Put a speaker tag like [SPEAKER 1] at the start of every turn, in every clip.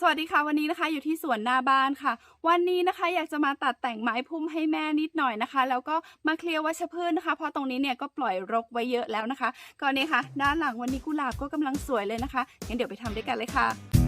[SPEAKER 1] สวัสดีค่ะวันนี้นะคะอยู่ที่สวนหน้าบ้านค่ะ วันนี้นะคะอยากจะมาตัดแต่งไม้พุ่มให้แม่นิดหน่อยนะคะ แล้วก็มาเคลียร์วัชพืชนะคะ เพราะตรงนี้เนี่ยก็ปล่อยรกไว้เยอะแล้วนะคะก่อนนี้ค่ะ ด้านหลังวันนี้กุหลาบก็กำลังสวยเลยนะคะงั้นเดี๋ยวไปทำด้วยกันเลยค่ะ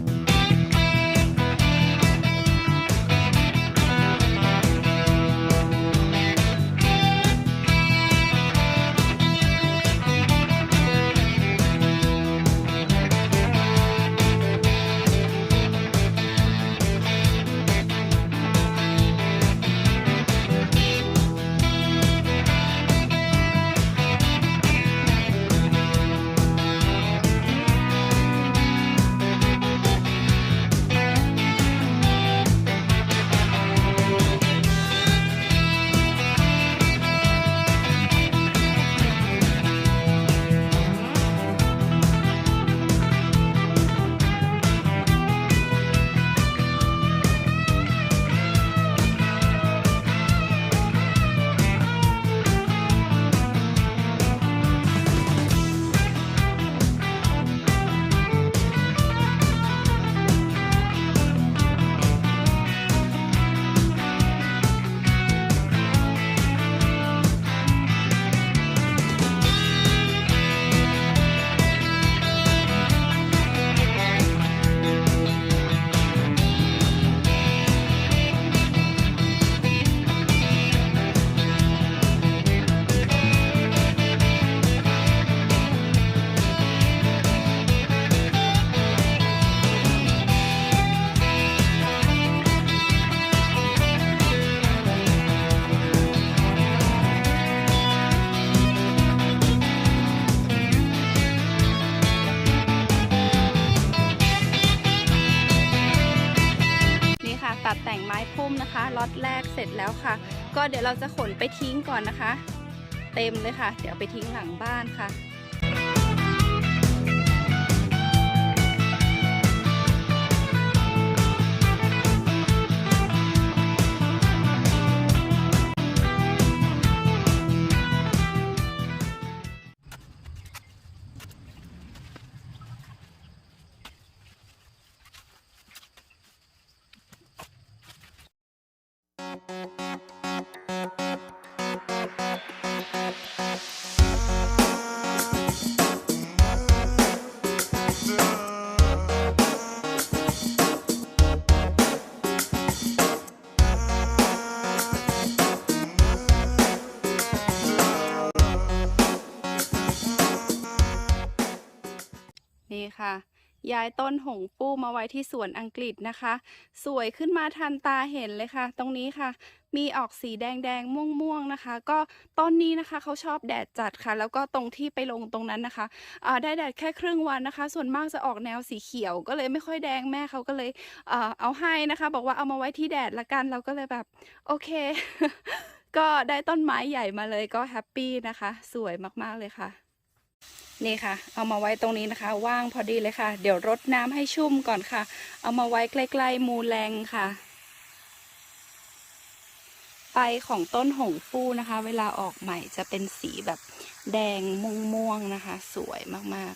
[SPEAKER 1] ก็เดี๋ยวเราจะขนไปทิ้งก่อนนะคะ เต็มเลยค่ะ เดี๋ยวไปทิ้งหลังบ้านค่ะ ค่ะ ย้ายต้นหงปูมาไว้ที่สวนอังกฤษนะคะ สวยขึ้นมาทันตาเห็นเลยค่ะ ตรงนี้ค่ะ มีออกสีแดงแดงม่วงม่วงๆนะคะ ก็ต้นนี้นะคะเขาชอบแดดจัดค่ะ แล้วก็ตรงที่ไปลงตรงนั้นนะคะอ่าได้แดดแค่ครึ่งวันนะคะ ส่วนมากจะออกแนวสีเขียว ก็เลยไม่ค่อยแดงแม่เขาก็เลยเอเอาให้นะคะ บอกว่าเอามาไว้ที่แดดละกันเราก็เลยแบบโอเคก็ได้ต้นไม้ใหญ่มาเลยก็แฮปปี้นะคะ สวยมาก ๆ เลยค่ะ นี่ค่ะ เอามาไว้ตรงนี้นะคะ ว่างพอดีเลยค่ะ เดี๋ยวรดน้ำให้ชุ่มก่อนค่ะ เอามาไว้ใกล้ๆมูแรงค่ะใบของต้นหงฟูนะคะ เวลาออกใหม่จะเป็นสีแบบแดงม่วงๆนะคะ สวยมาก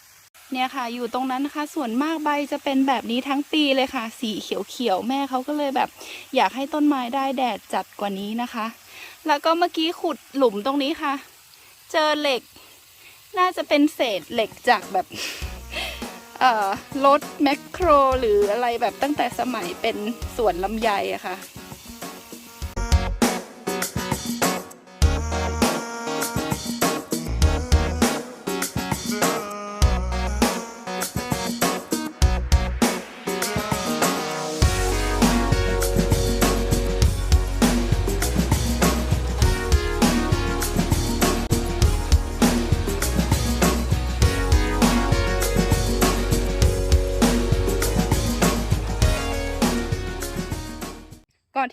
[SPEAKER 1] ๆ เนี่ยค่ะ อยู่ตรงนั้นนะคะ ส่วนมากใบจะเป็นแบบนี้ทั้งปีเลยค่ะ สีเขียวๆแม่เขาก็เลยแบบ อยากให้ต้นไม้ได้แดดจัดกว่านี้นะคะ แล้วก็เมื่อกี้ขุดหลุมตรงนี้ค่ะ เจอเหล็ก น่าจะเป็นเศษเหล็กจากแบบรถแมคโครหรืออะไรแบบตั้งแต่สมัยเป็นสวนลำไยอะค่ะ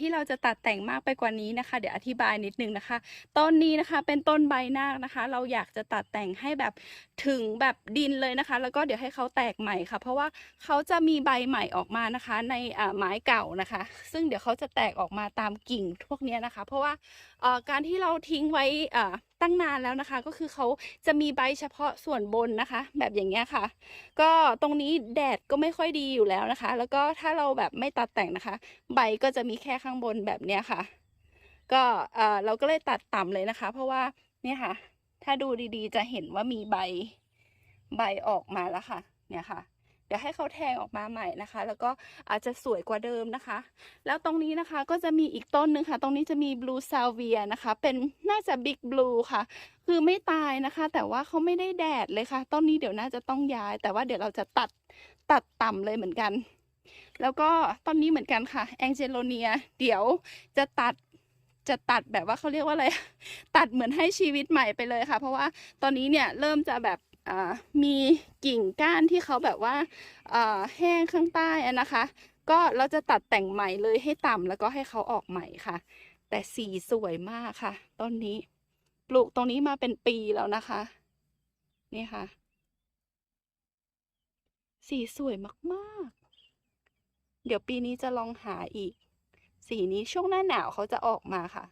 [SPEAKER 1] ที่เราจะตัดแต่งมากไปกว่านี้นะคะ เดี๋ยวอธิบายนิดนึงนะคะ ต้นนี้นะคะเป็นต้นใบนาคนะคะ เราอยากจะตัดแต่งให้แบบถึงแบบดินเลยนะคะ แล้วก็เดี๋ยวให้เขาแตกใหม่ค่ะ เพราะว่าเขาจะมีใบใหม่ออกมานะคะ ในอ่าไม้เก่านะคะ ซึ่งเดี๋ยวเขาจะแตกออกมาตามกิ่งพวกนี้นะคะ เพราะว่าอ่อการที่เราทิ้งไว้อ่าตั้งนานแล้วนะคะ ก็คือเขาจะมีใบเฉพาะส่วนบนนะคะ แบบอย่างเงี้ยค่ะ ก็ตรงนี้แดดก็ไม่ค่อยดีอยู่แล้วนะคะ แล้วก็ถ้าเราแบบไม่ตัดแต่งนะคะ ใบก็จะมีแค่ข้างบนแบบเนี้ยค่ะ ก็เออเราก็เลยตัดต่ำเลยนะคะ เพราะว่าเนี่ยค่ะ ถ้าดูดีๆ จะเห็นว่ามีใบใบออกมาแล้วค่ะ เนี่ยค่ะ ดี๋ยวให้เขาแทงออกมาใหม่นะคะ แล้วก็อาจจะสวยกว่าเดิมนะคะ แล้วตรงนี้นะคะก็จะมีอีกต้นหนึ่งค่ะ ตรงนี้จะมี blue salvia นะคะ เป็นน่าจะ big blue ค่ะ คือไม่ตายนะคะ แต่ว่าเขาไม่ได้แดดเลยค่ะ ต้นนี้เดี๋ยวน่าจะต้องย้าย แต่ว่าเดี๋ยวเราจะตัดตัดต่ำเลยเหมือนกัน แล้วก็ต้นนี้เหมือนกันค่ะแองเจโลเนีย เดี๋ยวจะตัดจะตัดแบบว่าเขาเรียกว่าอะไร ตัดเหมือนให้ชีวิตใหม่ไปเลยค่ะ เพราะว่าตอนนี้เนี่ยเริ่มจะแบบ มีกิ่งก้านที่เขาแบบว่าแห้งข้างใต้นะคะ ก็เราจะตัดแต่งใหม่เลยให้ต่ำแล้วก็ให้เขาออกใหม่ค่ะ แต่สีสวยมากค่ะต้นนี้ปลูกตรงนี้มาเป็นปีแล้วนะคะ นี่ค่ะ สีสวยมากๆ เดี๋ยวปีนี้จะลองหาอีก สีนี้ช่วงหน้าหนาวเขาจะออกมาค่ะ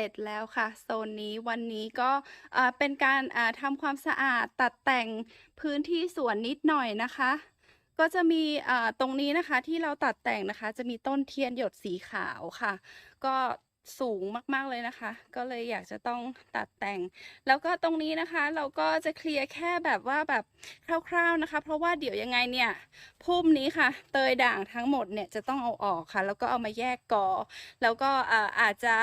[SPEAKER 1] ร็จแล้วค่ะ โซนนี้วันนี้ก็เป็นการอ่าทำความสะอาดตัดแต่งพื้นที่สวนนิดหน่อยนะคะ ก็จะมีตรงนี้นะคะที่เราตัดแต่งนะคะ จะมีต้นเทียนหยดสีขาวค่ะ ก็ สูงมากๆเลยนะคะ ก็เลยอยากจะต้องตัดแต่ง แล้วก็ตรงนี้นะคะเราก็จะเคลียร์แค่แบบว่าแบบคร่าวๆนะคะ เพราะว่าเดี๋ยวยังไงเนี่ยพุ่มนี้ค่ะ เตยด่างทั้งหมดเนี่ยจะต้องเอาออกค่ะ แล้วก็เอามาแยกกอ แล้วก็อาอาจจะ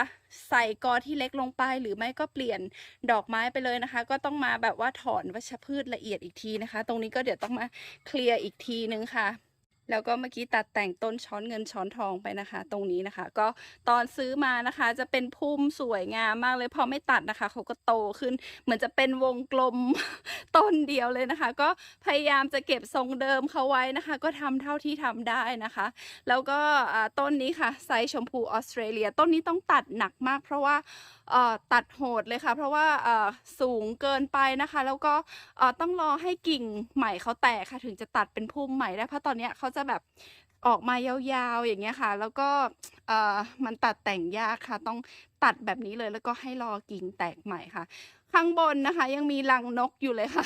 [SPEAKER 1] ใส่กอที่เล็กลงไป หรือไม่ก็เปลี่ยนดอกไม้ไปเลยนะคะ ก็ต้องมาแบบว่าถอนวัชพืชละเอียดอีกทีนะคะ ตรงนี้ก็เดี๋ยวต้องมาเคลียร์อีกทีนึงค่ะ แล้วก็เมื่อกี้ตัดแต่งต้นช้อนเงินช้อนทองไปนะคะ ตรงนี้นะคะ ก็ตอนซื้อมานะคะ จะเป็นพุ่มสวยงามมากเลยพอไม่ตัดนะคะเขาก็โตขึ้น เหมือนจะเป็นวงกลมต้นเดียวเลยนะคะ ก็พยายามจะเก็บทรงเดิมเขาไว้นะคะ ก็ทำเท่าที่ทำได้นะคะ แล้วก็ต้นนี้ค่ะไซส์ชมพูออสเตรเลีย ต้นนี้ต้องตัดหนักมาก เพราะว่า ตัดโหดเลยค่ะ เพราะว่าสูงเกินไปนะคะ แล้วก็ต้องรอให้กิ่งใหม่เขาแตกค่ะ ถึงจะตัดเป็นพุ่มใหม่ได้เพราะตอนนี้เขาจะแบบออกมายาวๆอย่างเงี้ยค่ะ แล้วก็มันตัดแต่งยากค่ะ ต้องตัดแบบนี้เลยแล้วก็ให้รอกิ่งแตกใหม่ค่ะ ข้างบนนะคะ ยังมีรังนกอยู่เลยค่ะ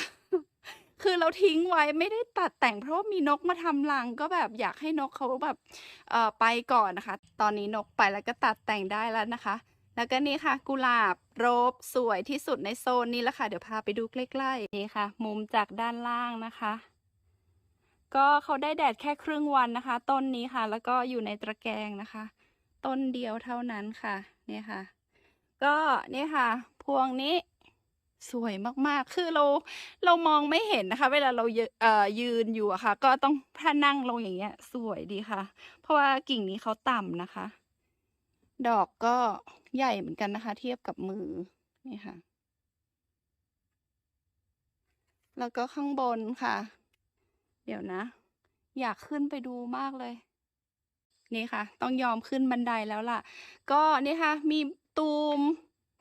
[SPEAKER 1] คือเราทิ้งไว้ไม่ได้ตัดแต่งเพราะว่ามีนกมาทำรังก็แบบอยากให้นกเขาแบบไปก่อนนะคะ ตอนนี้นกไปแล้วก็ตัดแต่งได้แล้วนะคะ แล้วก็นี่ค่ะ กุหลาบโรบสวยที่สุดในโซนนี้แล้วค่ะ เดี๋ยวพาไปดูใกล้ๆนี่ค่ะ มุมจากด้านล่างนะคะ ก็เขาได้แดดแค่ครึ่งวันนะคะ ต้นนี้ค่ะ แล้วก็อยู่ในตะแกรงนะคะ ต้นเดียวเท่านั้นค่ะนี่ค่ะ ก็นี่ค่ะ พวงนี้สวยมากๆ คือเราเรามองไม่เห็นนะคะ เวลาเรายเอ่อยืนอยู่อะค่ะ ก็ต้องถ้านั่งลงอย่างเงี้ย สวยดีค่ะ เพราะว่ากิ่งนี้เขาต่ำนะคะ ดอกก็ใหญ่เหมือนกันนะคะ เทียบกับมือนี่ค่ะ แล้วก็ข้างบนค่ะ เดี๋ยวนะ อยากขึ้นไปดูมากเลย นี่ค่ะ ต้องยอมขึ้นบันไดแล้วล่ะ ก็นี่ค่ะ มีตูม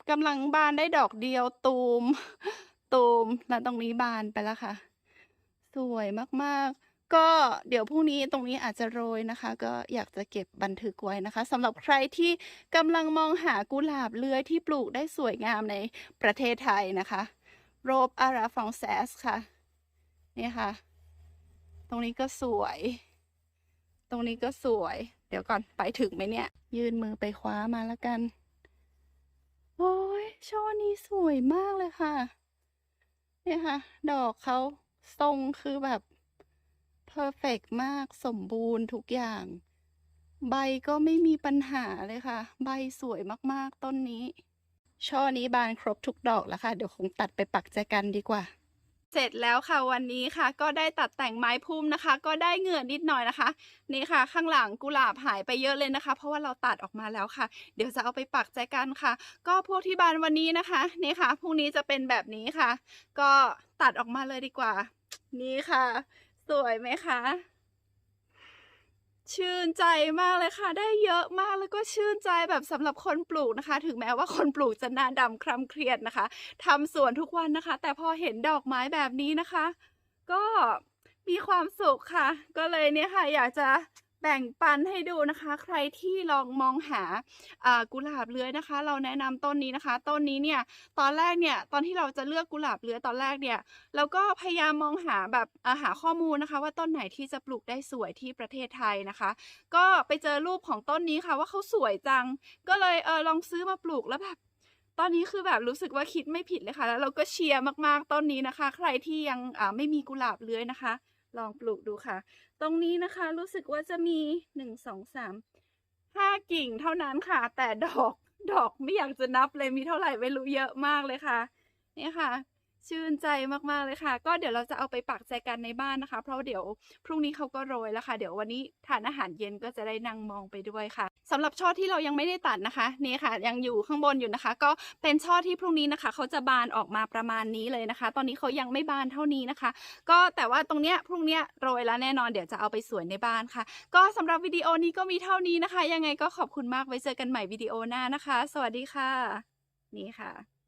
[SPEAKER 1] กำลังบานได้ดอกเดียวตูม ตูมแล้วตรงนี้บานไปแล้วค่ะ สวยมากๆ ก็เดี๋ยวพรุ่งนี้ตรงนี้อาจจะโรยนะคะ ก็อยากจะเก็บบันทึกไว้นะคะสำหรับใครที่กำลังมองหากุหลาบเลื้อยที่ปลูกได้สวยงามในประเทศไทยนะคะโรบอาราฟองแซสค่ะนี่ค่ะ ตรงนี้ก็สวย ตรงนี้ก็สวย เดี๋ยวก่อนไปถึงไหมเนี่ย ยื่นมือไปคว้ามาแล้วกัน โอ้ยช่อนี้สวยมากเลยค่ะ เนี่ยค่ะ ดอกเขาทรงคือแบบ เพอร์เฟกมากสมบูรณ์ทุกอย่าง ใบก็ไม่มีปัญหาเลยค่ะ ใบสวยมากๆต้นนี้ ช่อนี้บานครบทุกดอกแล้วค่ะ เดี๋ยวคงตัดไปปักแจกันดีกว่า เสร็จแล้วค่ะวันนี้ค่ะ ก็ได้ตัดแต่งไม้พุ่มนะคะ ก็ได้เหงื่อนิดหน่อยนะคะ นี่ค่ะ ข้างหลังกุหลาบหายไปเยอะเลยนะคะ เพราะว่าเราตัดออกมาแล้วค่ะ เดี๋ยวจะเอาไปปักใจกันค่ะ ก็พวกที่บานวันนี้นะคะนี่ค่ะพรุ่งนี้จะเป็นแบบนี้ค่ะ ก็ตัดออกมาเลยดีกว่า นี่ค่ะ สวยไหมคะ ชื่นใจมากเลยค่ะ ได้เยอะมากแล้วก็ชื่นใจแบบสำหรับคนปลูกนะคะ ถึงแม้ว่าคนปลูกจะหน้าดำคล้ำเครียดนะคะทำสวนทุกวันนะคะ แต่พอเห็นดอกไม้แบบนี้นะคะ ก็มีความสุขค่ะ ก็เลยเนี่ยค่ะ อยากจะ แบ่งปันให้ดูนะคะ ใครที่ลองมองหากุหลาบเลื้อยนะคะ เราแนะนำต้นนี้นะคะ ต้นนี้เนี่ยตอนแรกเนี่ยตอนที่เราจะเลือกกุหลาบเลื้อยตอนแรกเนี่ยเราก็พยายามมองหาแบบาหาข้อมูลนะคะ ว่าต้นไหนที่จะปลูกได้สวยที่ประเทศไทยนะคะ ก็ไปเจอรูปของต้นนี้ค่ะว่าเขาสวยจัง ก็เลยเออลองซื้อมาปลูกแล้วแบบตอนนี้คือแบบรู้สึกว่าคิดไม่ผิดเลยค่ะ แล้วเราก็เชียร์มากๆต้นนี้นะคะ ใครที่ยังไม่มีกุหลาบเลื้อยนะคะ ลองปลูกดูค่ะ ตรงนี้นะคะรู้สึกว่าจะมีหนึ่งสองสามห้ากิ่งเท่านั้นค่ะ แต่ดอกดอกไม่อยากจะนับเลยมีเท่าไหร่ไม่รู้เยอะมากเลยค่ะเนี่ยค่ะ ชื่นใจมากๆเลยค่ะ ก็เดี๋ยวเราจะเอาไปปักแจกันในบ้านนะคะ เพราะเดี๋ยวพรุ่งนี้เขาก็โรยแล้วค่ะ เดี๋ยววันนี้ทานอาหารเย็นก็จะได้นั่งมองไปด้วยค่ะ สำหรับช่อที่เรายังไม่ได้ตัดนะคะนี่ค่ะ ยังอยู่ข้างบนอยู่นะคะ ก็เป็นช่อที่พรุ่งนี้นะคะเขาจะบานออกมาประมาณนี้เลยนะคะ ตอนนี้เขายังไม่บานเท่านี้นะคะ ก็แต่ว่าตรงเนี้ยพรุ่งเนี้ยโรยแล้วแน่นอนเดี๋ยวจะเอาไปสวยในบ้านค่ะ ก็สำหรับวิดีโอนี้ก็มีเท่านี้นะคะ ยังไงก็ขอบคุณมากไว้เจอกันใหม่วิดีโอหน้านะคะ สวัสดีค่ะ นี่ค่ะ